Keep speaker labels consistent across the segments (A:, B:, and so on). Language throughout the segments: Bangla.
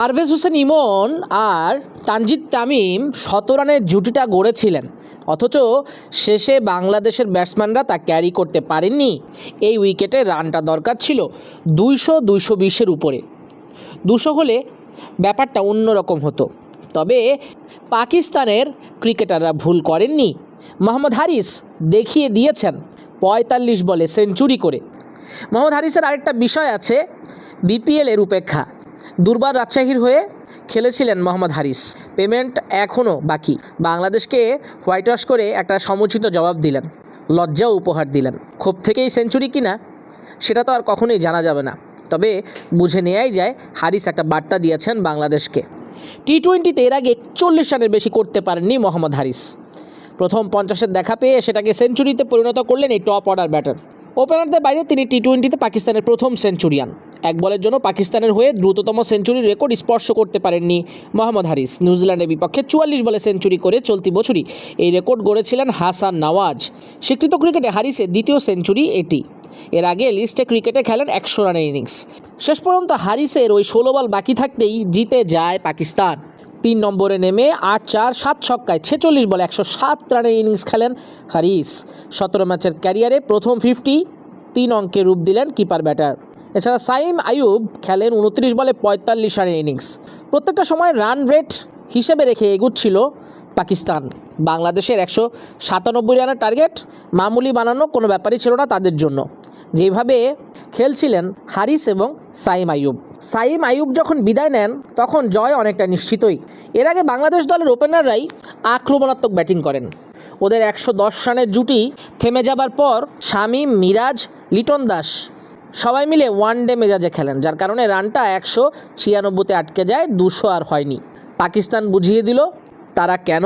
A: পারভেজ হোসেন ইমন আর তানজিদ তামিম শত রানের জুটিটা গড়েছিলেন। অথচ শেষে বাংলাদেশের ব্যাটসম্যানরা তা ক্যারি করতে পারেননি। এই উইকেটে রানটা দরকার ছিল দুইশো দুইশো বিশের উপরে। দুশো হলে ব্যাপারটা অন্যরকম হতো। তবে পাকিস্তানের ক্রিকেটাররা ভুল করেননি। মোহাম্মদ হারিস দেখিয়ে দিয়েছেন পঁয়তাল্লিশ বলে সেঞ্চুরি করে। মোহাম্মদ হারিসের আরেকটা বিষয় আছে বিপিএলের উপেক্ষা। দুর্বার রাজশাহীর হয়ে খেলেছিলেন মোহাম্মদ হারিস। পেমেন্ট এখনও বাকি। বাংলাদেশকে হোয়াইট ওয়াশ করে একটা সমুচিত জবাব দিলেন। লজ্জাও উপহার দিলেন। ক্ষোভ থেকেই সেঞ্চুরি কিনা, সেটা তো আর কখনোই জানা যাবে না। তবে বুঝে নেওয়াই যায়, হারিস একটা বার্তা দিয়েছেন বাংলাদেশকে। টি টোয়েন্টিতে এর আগে একচল্লিশ রানের বেশি করতে পারেননি মোহাম্মদ হারিস। প্রথম পঞ্চাশের দেখা পেয়ে সেটাকে সেঞ্চুরিতে পরিণত করলেন এই টপ অর্ডার ব্যাটার। ওপেনারদের বাইরে তিনি টি টোয়েন্টিতে পাকিস্তানের প্রথম সেঞ্চুরিয়ান। এক বলের জন্য পাকিস্তানের হয়ে দ্রুততম সেঞ্চুরির রেকর্ড স্পর্শ করতে পারেননি মোহাম্মদ হারিস। নিউজিল্যান্ডের বিপক্ষে চুয়াল্লিশ বলে সেঞ্চুরি করে চলতি বছরই এই রেকর্ড গড়েছিলেন হাসান নওয়াজ। স্বীকৃত ক্রিকেটে হারিসের দ্বিতীয় সেঞ্চুরি এটি। এর আগে লিস্টে ক্রিকেটে খেলেন একশো রানের ইনিংস। শেষ পর্যন্ত হারিসের ওই ষোলো বল বাকি থাকতেই জিতে যায় পাকিস্তান। তিন নম্বরে নেমে আট চার সাত ছক্কায় ছেচল্লিশ বলে একশো সাত রানের ইনিংস খেলেন হারিস। সতেরো ম্যাচের ক্যারিয়ারে প্রথম ফিফটি তিন অঙ্কে রূপ দিলেন কিপার ব্যাটার। এছাড়া সাইম আয়ুব খেলেন উনত্রিশ বলে পঁয়তাল্লিশ রানের ইনিংস। প্রত্যেকটা সময় রান রেট হিসেবে রেখে এগুচ্ছিল পাকিস্তান। বাংলাদেশের একশো সাতানব্বই রানের টার্গেট মামুলি বানানো কোনো ব্যাপারই ছিল না তাদের জন্য। যেভাবে খেলছিলেন হারিস এবং সাইম আইয়ুব। সাইম আইয়ুব যখন বিদায় নেন, তখন জয় অনেকটা নিশ্চিতই। এর আগে বাংলাদেশ দলের ওপেনাররাই আক্রমণাত্মক ব্যাটিং করেন। ওদের একশো দশ রানের জুটি থেমে যাবার পর শামীম মিরাজ, লিটন দাস সবাই মিলে ওয়ান ডে মেজাজে খেলেন, যার কারণে রানটা একশো ছিয়ানব্বইতে আটকে যায়, দুশো আর হয়নি। পাকিস্তান বুঝিয়ে দিল, তারা কেন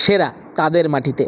A: সেরা তাদের মাটিতে।